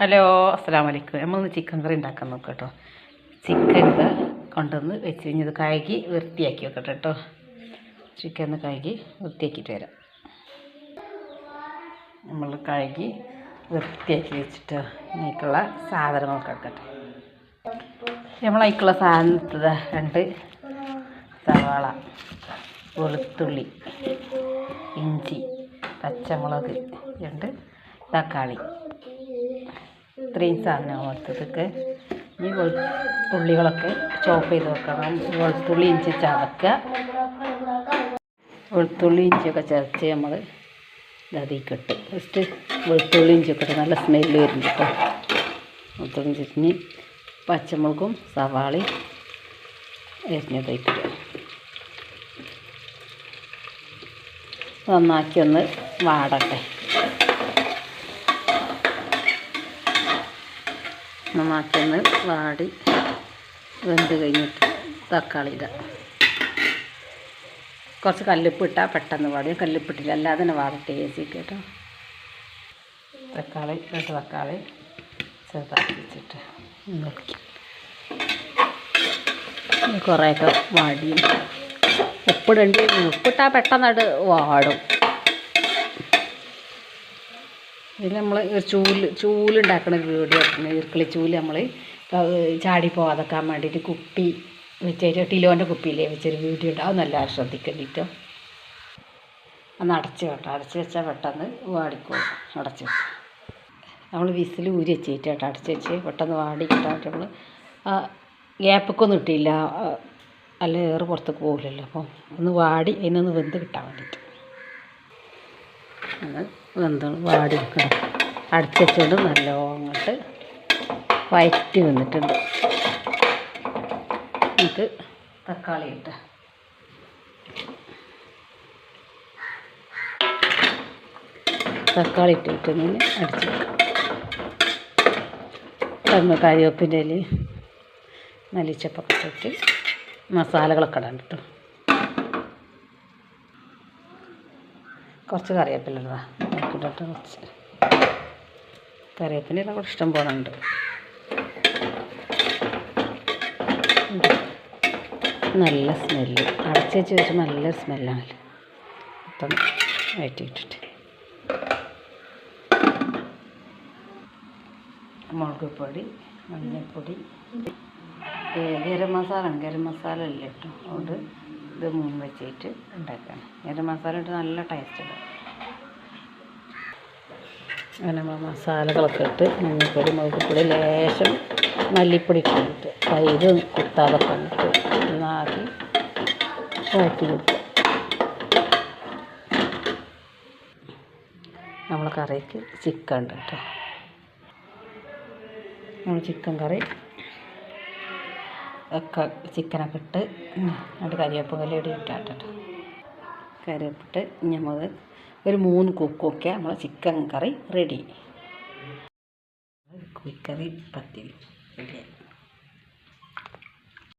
Hello അസ്സാം വലൈക്കും നമ്മളൊന്ന് ചിക്കൻ കറി ഉണ്ടാക്കാൻ നോക്കാം കേട്ടോ ചിക്കൻ കൊണ്ടുവന്ന് വെച്ച് കഴിഞ്ഞത് കഴുകി വൃത്തിയാക്കി വെക്കട്ടെ കേട്ടോ ചിക്കൻ കഴുകി വൃത്തിയാക്കിയിട്ട് വരാം. നമ്മൾ കഴുകി വൃത്തിയാക്കി വെച്ചിട്ട് ഇതിലേക്കുള്ള സാധനങ്ങളൊക്കെ എടുക്കട്ടെ. നമ്മളതിലേക്കുള്ള സാധനത്തത് രണ്ട് സവാള വെളുത്തുള്ളി ഇഞ്ചി പച്ചമുളക് രണ്ട് തക്കാളി. ഇത്രയും സാധനം ഓർത്തതൊക്കെ ഈ ഉള്ളികളൊക്കെ ചോപ്പ് ചെയ്ത് വെക്കണം. വെളുത്തുള്ളി ഇഞ്ചി ചതക്കുക. വെളുത്തുള്ളി ഇഞ്ചിയൊക്കെ ചതച്ച് നമ്മൾ ഇതാക്കിട്ട് ഫസ്റ്റ് വെളുത്തുള്ളി ഇഞ്ചിയൊക്കെ ഇട്ട് നല്ല സ്മെല്ല് വരുന്നുണ്ട് കേട്ടോ. വെളുത്തുള്ളി ചട്നി പച്ചമുളകും സവാളയും എരിഞ്ഞതേക്കിടുക നന്നാക്കി ഒന്ന് വാടട്ടെ. ഒന്ന് വാടി വെന്ത് കഴിഞ്ഞിട്ട് തക്കാളി ഇടാം. കുറച്ച് കല്ലുപ്പ് ഇട്ടാൽ പെട്ടെന്ന് വാടി. കല്ലുപ്പിട്ടില്ല അല്ലാതെ തന്നെ വാടട്ടെ ഏസിക്ക് കേട്ടോ. തക്കാളി രണ്ട് തക്കാളി ചെറുതാക്കി വെച്ചിട്ട് കുറേയൊക്കെ വാടിയും. ഉപ്പിടേണ്ടി ഉപ്പിട്ടാൽ പെട്ടെന്നത് വാടും. ഇതിൽ നമ്മൾ ചൂൽ ചൂലുണ്ടാക്കണ വീഡിയോ ഈർക്കിളി ചൂൽ നമ്മൾ ചാടി പോകാതെക്കാൻ വേണ്ടിയിട്ട് കുപ്പി വെച്ചൊരു ടിലോന്റെ കുപ്പിയിലേ വെച്ചൊരു വീഡിയോ ഉണ്ട് അത് നല്ല ശ്രദ്ധിക്കേണ്ടിട്ടോ. ഒന്ന് അടച്ച് കേട്ടോ അടച്ച് വെച്ചാൽ പെട്ടെന്ന് വാടിക്കോളും. അടച്ച് നമ്മൾ വിസിൽ ഊരി വെച്ചിട്ട് കേട്ടോ. അടച്ച് വെച്ച് പെട്ടെന്ന് വാടി നമ്മൾ ഗ്യാപ്പൊക്കൊന്നും ഇട്ടില്ല. അല്ല ഏറ് പുറത്തേക്ക് പോകില്ലല്ലോ അപ്പം ഒന്ന് വാടി അതിനൊന്ന് വെന്ത് കിട്ടാൻ വേണ്ടിയിട്ട്. അത് വെന്ത് വാടി നിൽക്കണം അടച്ച് വെച്ചുകൊണ്ട് നല്ലോണം അങ്ങോട്ട് വയറ്റി വന്നിട്ടുണ്ട്. നമുക്ക് തക്കാളി ഇട്ട്. തക്കാളി ഇട്ടിട്ട് ഇങ്ങനെ അടിച്ച്. വെക്കാം കറിവേപ്പിന്റെ ഇല മല്ലിച്ചപ്പൊക്കെ ഇട്ടിട്ട് മസാലകളൊക്കെ ഇടാൻ കേട്ടോ കുറച്ച് കറിവേപ്പില ഇട്ടിട്ട് കുറച്ച്. കറിവേപ്പില ഇവിടെ ഇഷ്ടം പോലെ ഉണ്ട്. നല്ല സ്മെല്ല് അടച്ച് വെച്ച് വെച്ച് നല്ല സ്മെല്ലാണല്ലോ അപ്പം വയറ്റിയിട്ടിട്ട് മുളക് പൊടി മഞ്ഞൾപ്പൊടി ഗരം മസാല ഗരം മസാല ഇല്ല കേട്ടോ അതുകൊണ്ട് ഇത് മൂന്ന് വെച്ചിട്ട് ഉണ്ടാക്കുകയാണ്. ഗരം മസാല ഇട്ട് നല്ല ടേസ്റ്റ് ഉണ്ട് അങ്ങനെ നമ്മൾ മസാലകളൊക്കെ ഇട്ട് മഞ്ഞൾപ്പൊടി മുളകുപ്പൊടി പൊടി ലേശം മല്ലിപ്പൊടി ഇട്ടിട്ട് തൈര് കുത്താതൊക്കെ ഇട്ട് നാക്കി വഴറ്റി കൊടുക്കുക. നമ്മൾ കറിക്ക് ചിക്കൻ ഉണ്ട് കേട്ടോ. നമ്മൾ ചിക്കൻ കറി ഒക്കെ ചിക്കനൊക്കെ ഇട്ട് എന്നിട്ട് കരിവേപ്പ് കല്ല് ഇടി ഇട്ടാട്ടോ. കരിവേപ്പിട്ട് നമ്മൾ ഒരു മൂന്ന് കുക്കൊക്കെ നമ്മളെ ചിക്കൻ കറി റെഡി കോഴിക്കറി പത്തിരി റെഡിയായി